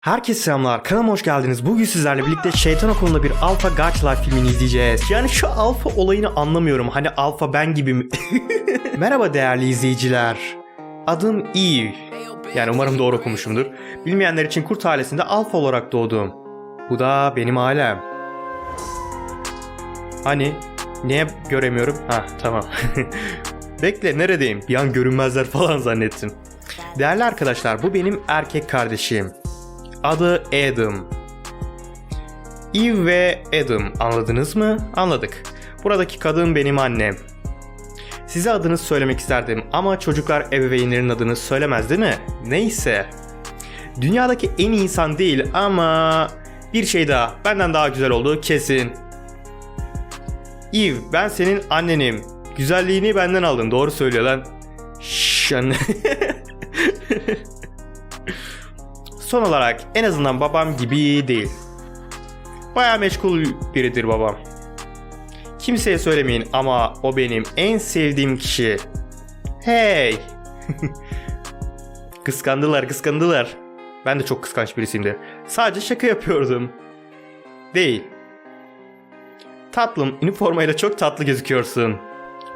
Herkese selamlar. Kanalıma hoş geldiniz. Bugün sizlerle birlikte Şeytan Okulu'nda bir Alpha Gacha filmini izleyeceğiz. Yani şu alfa olayını anlamıyorum. Hani alfa ben gibi mi? Merhaba değerli izleyiciler. Adım Eve. Yani umarım doğru okumuşumdur. Bilmeyenler için kurt ailesinde alfa olarak doğdum. Bu da benim ailem. Hani? Niye göremiyorum? Ha tamam. Bekle neredeyim? Bir an görünmezler falan zannettim. Değerli arkadaşlar bu benim erkek kardeşim. Adı Adam. Eve ve Adam anladınız mı? Anladık. Buradaki kadın benim annem. Size adını söylemek isterdim ama çocuklar ebeveynlerin adını söylemez değil mi? Neyse. Dünyadaki en iyi insan değil ama bir şey daha benden daha güzel olduğu kesin. Eve ben senin annenim. Güzelliğini benden aldın doğru söylüyor lan. Anne. Son olarak en azından babam gibi değil. Baya meşgul biridir babam. Kimseye söylemeyin ama o benim en sevdiğim kişi. Hey! kıskandılar, kıskandılar. Ben de çok kıskanç birisiyimdir. Sadece şaka yapıyordum. Değil. Tatlım, üniformayla çok tatlı gözüküyorsun.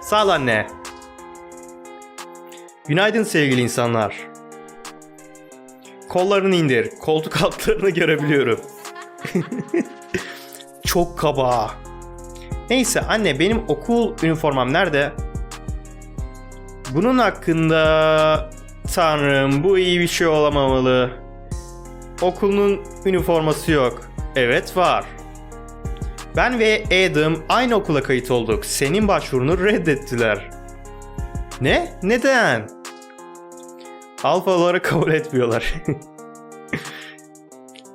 Sağ ol anne. Günaydın sevgili insanlar. Kollarını indir. Koltuk altlarını görebiliyorum. Çok kaba. Neyse anne benim okul üniformam nerede? Bunun hakkında tanrım bu iyi bir şey olamamalı. Okulun üniforması yok. Evet var. Ben ve Adam aynı okula kayıt olduk. Senin başvurunu reddettiler. Ne? Neden? Alfaları kabul etmiyorlar.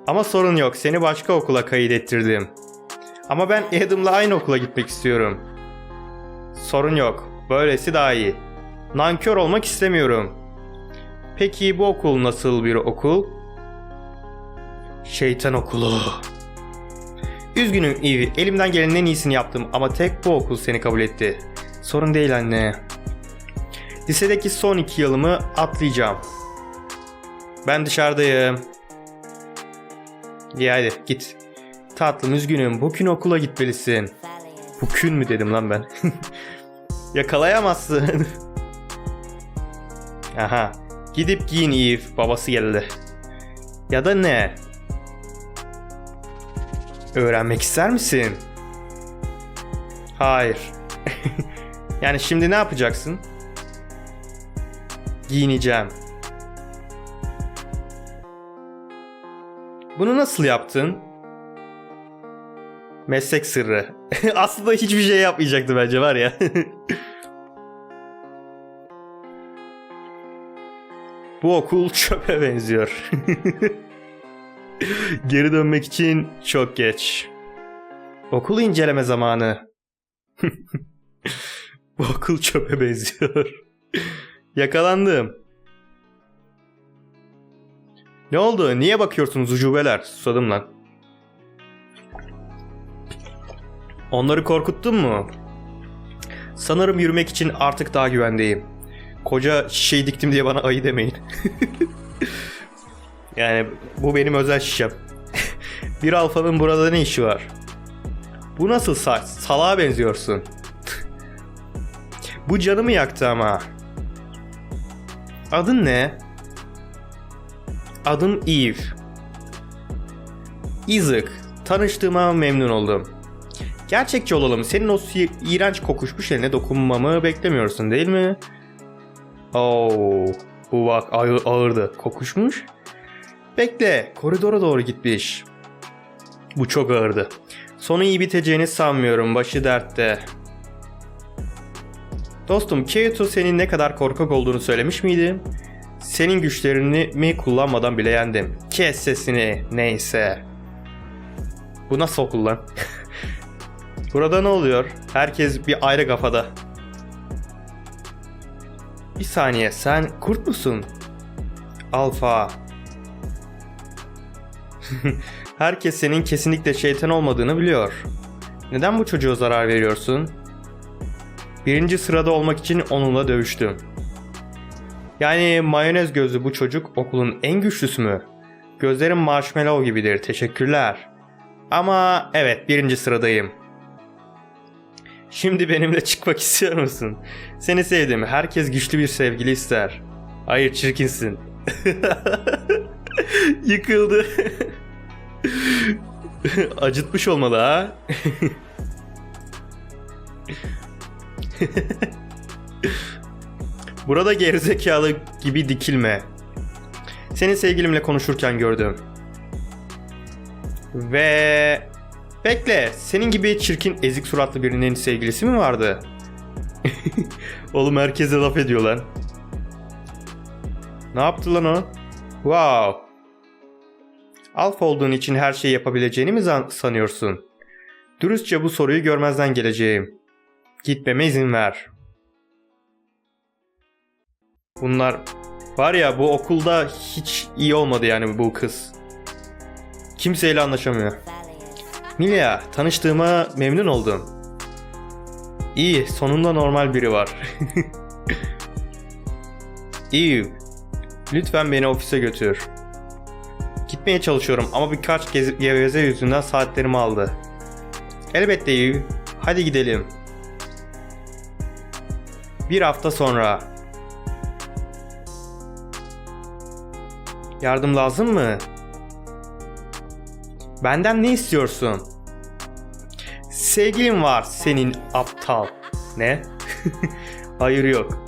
Ama sorun yok. Seni başka okula kaydettirdim. Ama ben Adam'la aynı okula gitmek istiyorum. Sorun yok. Böylesi daha iyi. Nankör olmak istemiyorum. Peki bu okul nasıl bir okul? Şeytan okulu. Üzgünüm Eve. Elimden gelenin en iyisini yaptım ama tek bu okul seni kabul etti. Sorun değil anne. Lisedeki son iki yılımı atlayacağım. Ben dışarıdayım. İyi hadi git. Tatlım üzgünüm. Bugün okula gitmelisin. Bugün mü dedim lan ben. Yakalayamazsın. Aha. Gidip giyin Eve. Babası geldi. Ya da ne? Öğrenmek ister misin? Hayır. yani şimdi ne yapacaksın? Giyineceğim. Bunu nasıl yaptın? Meslek sırrı. Aslında hiçbir şey yapmayacaktı bence var ya. Bu okul çöpe benziyor. Geri dönmek için çok geç. Okulu inceleme zamanı. Bu okul çöpe benziyor. Yakalandım. Ne oldu? Niye bakıyorsunuz ucubeler? Susadım lan. Onları korkuttun mu? Sanırım yürümek için artık daha güvendeyim. Koca şişeyi diktim diye bana ayı demeyin. yani bu benim özel şişem. bir alfanın burada ne işi var? Bu nasıl saç? Salağa benziyorsun. bu canımı yaktı ama. Adın ne? Adım Eve. Isaac. Tanıştığıma memnun oldum. Gerçekçi olalım. Senin o iğrenç kokuşmuş eline dokunmamı beklemiyorsun değil mi? Oo, bu bak ağır, ağırdı. Kokuşmuş. Bekle. Koridora doğru gitmiş. Bu çok ağırdı. Sonu iyi biteceğini sanmıyorum. Başı dertte. Dostum, Kyoto senin ne kadar korkak olduğunu söylemiş miydi? Senin güçlerini mi kullanmadan bile yendim. Kes sesini. Neyse. Bu nasıl okul lan? Burada ne oluyor? Herkes bir ayrı kafada. Bir saniye sen kurt musun? Alfa. Herkes senin kesinlikle şeytan olmadığını biliyor. Neden bu çocuğa zarar veriyorsun? Birinci sırada olmak için onunla dövüştüm. Yani mayonez gözlü bu çocuk okulun en güçlüsü mü? Gözlerim marshmallow gibidir. Teşekkürler. Ama evet birinci sıradayım. Şimdi benimle çıkmak istiyor musun? Seni sevdim. Herkes güçlü bir sevgili ister. Hayır çirkinsin. Yıkıldı. Acıtmış olmalı ha. Burada gerizekalı gibi dikilme. Seni sevgilimle konuşurken gördüm. Ve... Bekle, senin gibi çirkin ezik suratlı birinin sevgilisi mi vardı? Oğlum herkese laf ediyor lan. Ne yaptı lan o? Wow. Alfa olduğun için her şeyi yapabileceğini mi sanıyorsun? Dürüstçe bu soruyu görmezden geleceğim. Gitmeme izin ver. Bunlar var ya bu okulda hiç iyi olmadı yani bu kız. Kimseyle anlaşamıyor. Milia, tanıştığıma memnun oldum. İyi, sonunda normal biri var. Eve, lütfen beni ofise götür. Gitmeye çalışıyorum ama birkaç geveze yüzünden saatlerimi aldı. Elbette Eve, hadi gidelim. Bir hafta sonra. Yardım lazım mı? Benden ne istiyorsun? Sevgilin var senin aptal. Ne? Hayır yok.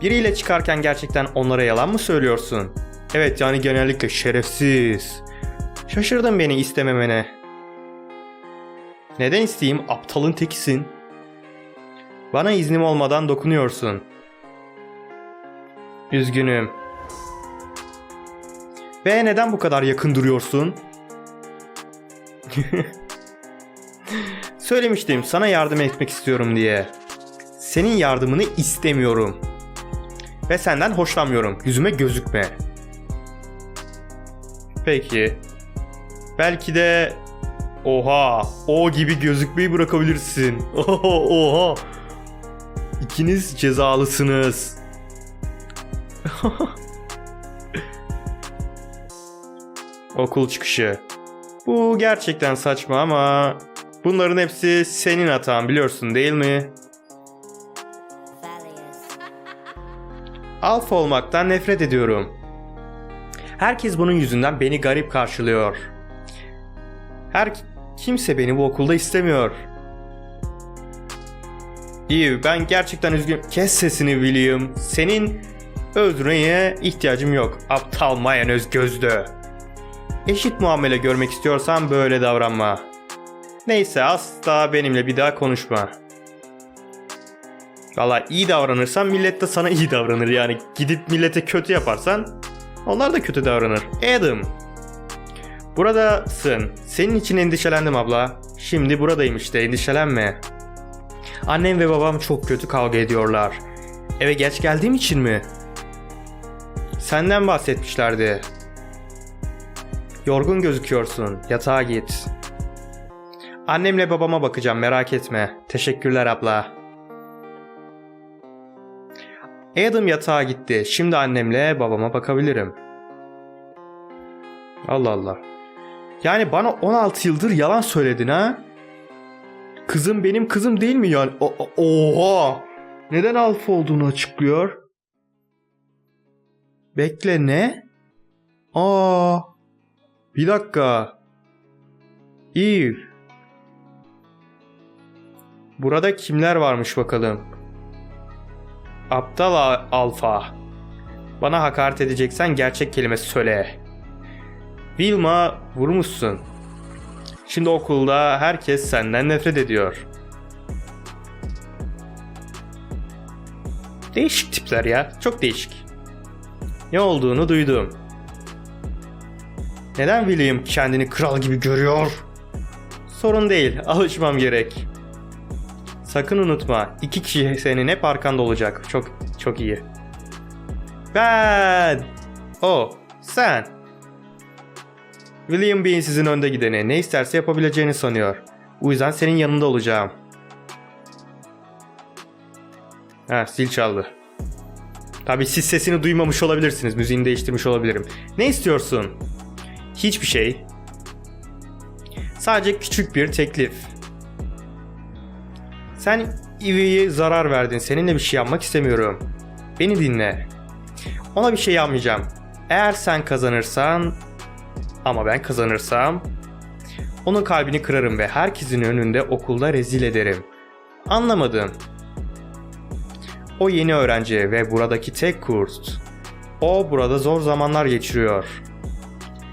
Biriyle çıkarken gerçekten onlara yalan mı söylüyorsun? Evet yani genellikle şerefsiz. Şaşırdın beni istememene. Neden isteyeyim? Aptalın tekisin. Bana iznim olmadan dokunuyorsun. Üzgünüm. Ve neden bu kadar yakın duruyorsun? Söylemiştim sana yardım etmek istiyorum diye. Senin yardımını istemiyorum. Ve senden hoşlanmıyorum. Yüzüme gözükme. Peki. Belki de Oha, o gibi gözükmeyi bırakabilirsin. Oha, oha. İkiniz cezalısınız. Okul çıkışı. Bu gerçekten saçma ama bunların hepsi senin hatan biliyorsun değil mi? Alfa olmaktan nefret ediyorum. Herkes bunun yüzünden beni garip karşılıyor. Her kimse beni bu okulda istemiyor. İyi ben gerçekten üzgünüm. Kes sesini William. Senin öldürmeye ihtiyacım yok. Aptal mayonez gözlü. Eşit muamele görmek istiyorsan böyle davranma. Neyse asla benimle bir daha konuşma. Valla iyi davranırsan millet de sana iyi davranır yani. Gidip millete kötü yaparsan onlar da kötü davranır. Adam. Buradasın. Senin için endişelendim abla. Şimdi buradayım işte endişelenme. Annem ve babam çok kötü kavga ediyorlar. Eve geç geldiğim için mi? Senden bahsetmişlerdi. Yorgun gözüküyorsun. Yatağa git. Annemle babama bakacağım merak etme. Teşekkürler abla. Adam yatağa gitti. Şimdi annemle babama bakabilirim. Allah Allah. Yani bana 16 yıldır yalan söyledin ha? Kızım benim kızım değil mi yani? O- oha! Neden alfa olduğunu açıklıyor? Bekle ne? Aa! Bir dakika. Eve. Burada kimler varmış bakalım. Aptal alfa. Bana hakaret edeceksen gerçek kelime söyle. Vilma vurmuşsun. Şimdi okulda herkes senden nefret ediyor. Değişik tipler ya. Çok değişik. Ne olduğunu duydum. Neden William kendini kral gibi görüyor? Sorun değil. Alışmam gerek. Sakın unutma. iki kişi senin hep arkanda olacak. Çok çok iyi. Ben. O. Sen. William Bean sizin önde gideni. Ne isterse yapabileceğini sanıyor. Bu yüzden senin yanında olacağım. Ha, zil çaldı. Tabi siz sesini duymamış olabilirsiniz. Müziğini değiştirmiş olabilirim. Ne istiyorsun? Hiçbir şey. Sadece küçük bir teklif. Sen Ivy'ye zarar verdin. Seninle bir şey yapmak istemiyorum. Beni dinle. Ona bir şey yapmayacağım. Eğer sen kazanırsan ama ben kazanırsam onun kalbini kırarım ve herkesin önünde okulda rezil ederim. Anlamadım. O yeni öğrenci ve buradaki tek kurt. O burada zor zamanlar geçiriyor.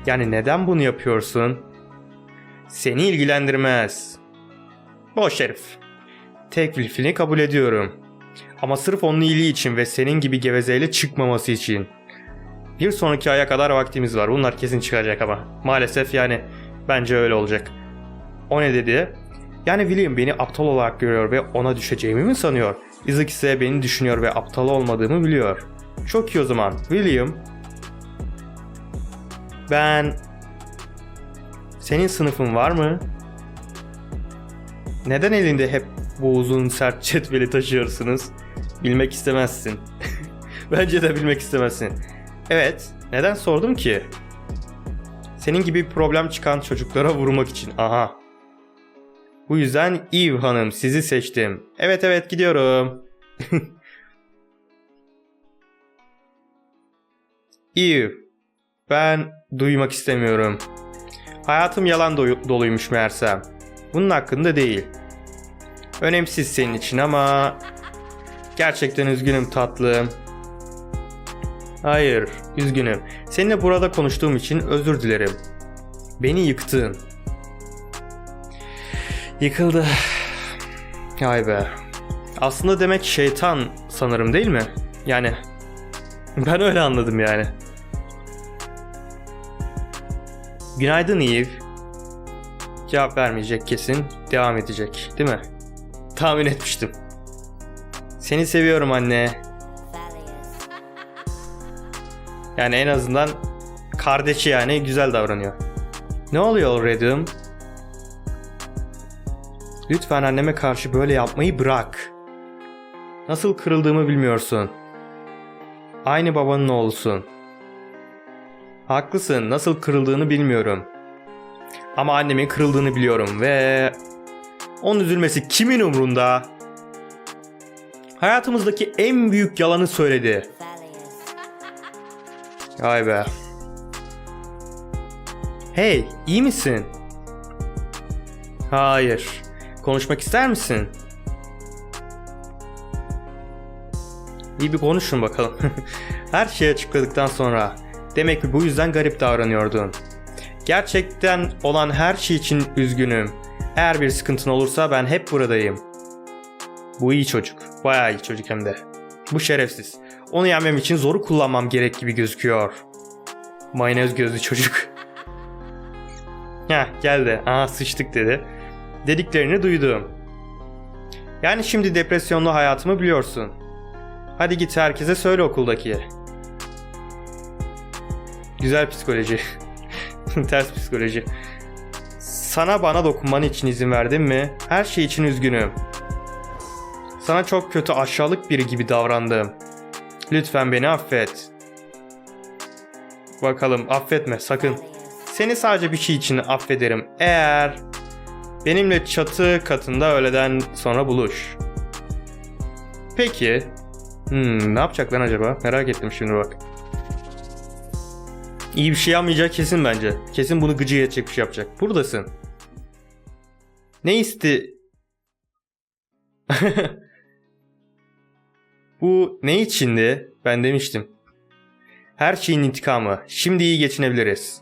Yani neden bunu yapıyorsun? Seni ilgilendirmez. Boş herif. Teklifini kabul ediyorum. Ama sırf onun iyiliği için ve senin gibi gevezeyle çıkmaması için. Bir sonraki aya kadar vaktimiz var. Bunlar kesin çıkacak ama. Maalesef yani bence öyle olacak. O ne dedi? Yani William beni aptal olarak görüyor ve ona düşeceğimi mi sanıyor? Isaac ise beni düşünüyor ve aptal olmadığımı biliyor. Çok iyi o zaman. William. Ben... Senin sınıfın var mı? Neden elinde hep bu uzun sert cetveli taşıyorsunuz? Bilmek istemezsin. Bence de bilmek istemezsin. Evet, neden sordum ki? Senin gibi problem çıkan çocuklara vurmak için. Aha. Bu yüzden Eve hanım sizi seçtim. Evet evet gidiyorum. Eve, ben duymak istemiyorum. Hayatım yalan doyu- doluymuş meğersem. Bunun hakkında değil. Önemsiz senin için ama... Gerçekten üzgünüm tatlım. Hayır, üzgünüm. Seninle burada konuştuğum için özür dilerim. Beni yıktın. Yıkıldı. Ay be. Aslında demek şeytan sanırım değil mi? Yani ben öyle anladım yani. Günaydın Eve. Cevap vermeyecek kesin. Devam edecek değil mi? Tahmin etmiştim. Seni seviyorum anne. Yani en azından kardeşi yani güzel davranıyor. Ne oluyor Red'im? Lütfen anneme karşı böyle yapmayı bırak. Nasıl kırıldığımı bilmiyorsun. Aynı babanın oğlusun. Haklısın, nasıl kırıldığını bilmiyorum. Ama annemin kırıldığını biliyorum ve... Onun üzülmesi kimin umrunda? Hayatımızdaki en büyük yalanı söyledi. Ay be. Hey, iyi misin? Hayır. Konuşmak ister misin? İyi bir konuşun bakalım. Her şeyi açıkladıktan sonra demek ki bu yüzden garip davranıyordun. Gerçekten olan her şey için üzgünüm. Eğer bir sıkıntın olursa ben hep buradayım. Bu iyi çocuk. Bayağı iyi çocuk hem de. Bu şerefsiz. Onu yenmem için zoru kullanmam gerek gibi gözüküyor. Mayonez gözlü çocuk. Heh geldi. Aha sıçtık dedi. Dediklerini duydum. Yani şimdi depresyonlu hayatımı biliyorsun. Hadi git herkese söyle okuldaki. Güzel psikoloji. Ters psikoloji. Sana bana dokunman için izin verdim mi? Her şey için üzgünüm. Sana çok kötü aşağılık biri gibi davrandım. Lütfen beni affet. Bakalım affetme sakın. Seni sadece bir şey için affederim. Eğer benimle çatı katında öğleden sonra buluş. Peki. Hmm, ne yapacak lan acaba? Merak ettim şimdi bak. İyi bir şey yapmayacak kesin bence. Kesin bunu gıcık edecek bir şey yapacak. Buradasın. Ne isti... Bu ne içindi? Ben demiştim. Her şeyin intikamı. Şimdi iyi geçinebiliriz.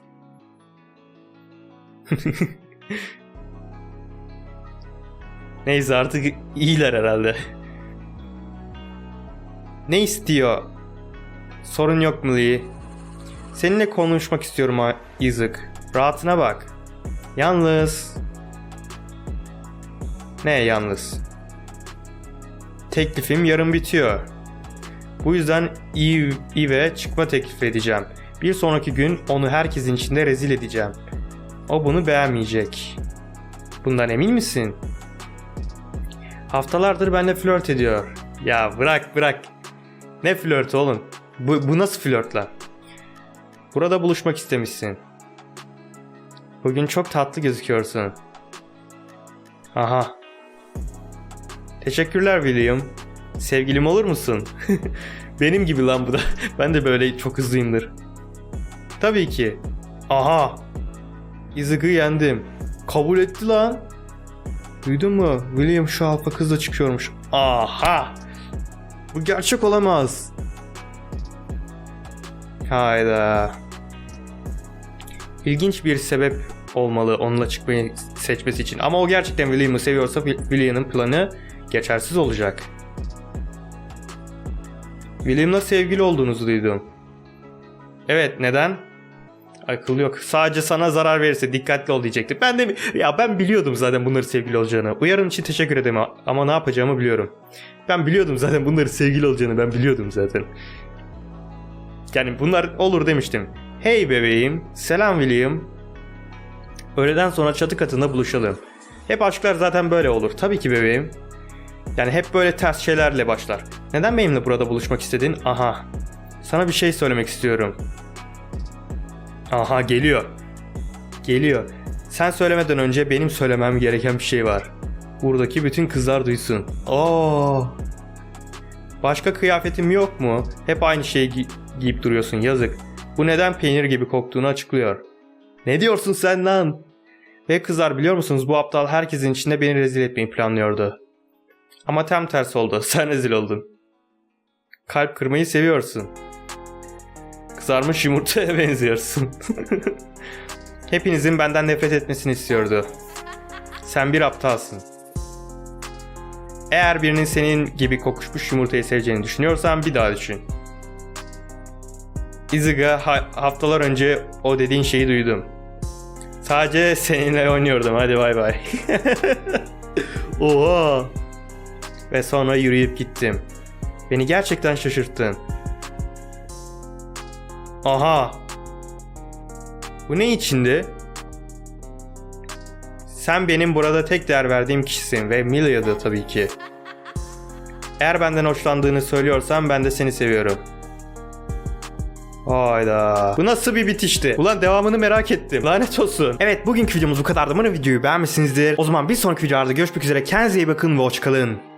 Neyse artık iyiler herhalde. Ne istiyor? Sorun yok mu Lee? Seninle konuşmak istiyorum Isaac. Rahatına bak. Yalnız... Ne yalnız? Teklifim yarın bitiyor. Bu yüzden Eve, Eve çıkma teklif edeceğim. Bir sonraki gün onu herkesin içinde rezil edeceğim. O bunu beğenmeyecek. Bundan emin misin? Haftalardır benimle flört ediyor. Ya bırak bırak. Ne flörtü oğlum? Bu, bu nasıl flört lan? Burada buluşmak istemişsin. Bugün çok tatlı gözüküyorsun. Aha. Teşekkürler William. Sevgilim olur musun? Benim gibi lan bu da. Ben de böyle çok hızlıyımdır. Tabii ki. Aha. Izık'ı yendim. Kabul etti lan. Duydun mu? William şu alfa kızla çıkıyormuş. Aha. Bu gerçek olamaz. Hayda. İlginç bir sebep olmalı onunla çıkmayı seçmesi için. Ama o gerçekten William'ı seviyorsa William'ın planı geçersiz olacak. William'la sevgili olduğunuzu duydum. Evet neden? Akıl yok. Sadece sana zarar verirse dikkatli ol diyecektim. Ben de ya ben biliyordum zaten bunları sevgili olacağını. Uyarın için teşekkür ederim ama ne yapacağımı biliyorum. Ben biliyordum zaten bunları sevgili olacağını ben biliyordum zaten. Yani bunlar olur demiştim. Hey bebeğim, selam William. Öğleden sonra çatı katında buluşalım. Hep aşklar zaten böyle olur. Tabii ki bebeğim. Yani hep böyle ters şeylerle başlar. Neden benimle burada buluşmak istedin? Aha. Sana bir şey söylemek istiyorum. Aha geliyor. Geliyor. Sen söylemeden önce benim söylemem gereken bir şey var. Buradaki bütün kızlar duysun. Oo. Başka kıyafetim yok mu? Hep aynı şeyi gi- giyip duruyorsun yazık. Bu neden peynir gibi koktuğunu açıklıyor. Ne diyorsun sen lan? Ve kızlar biliyor musunuz bu aptal herkesin içinde beni rezil etmeyi planlıyordu. Ama tam tersi oldu. Sen rezil oldun. Kalp kırmayı seviyorsun. Kızarmış yumurtaya benziyorsun. Hepinizin benden nefret etmesini istiyordu. Sen bir aptalsın. Eğer birinin senin gibi kokuşmuş yumurtayı seveceğini düşünüyorsan bir daha düşün. Izuga ha- haftalar önce o dediğin şeyi duydum. Sadece seninle oynuyordum hadi bay bay. Oha. Ve sonra yürüyüp gittim. Beni gerçekten şaşırttın. Aha. Bu ne içindi? Sen benim burada tek değer verdiğim kişisin ve Milia tabii ki. Eğer benden hoşlandığını söylüyorsan ben de seni seviyorum. Hayda. Bu nasıl bir bitişti? Ulan devamını merak ettim. Lanet olsun. Evet bugünkü videomuz bu kadardı. Umarım videoyu beğenmişsinizdir. O zaman bir sonraki videolarda görüşmek üzere. Kendinize iyi bakın ve hoşçakalın.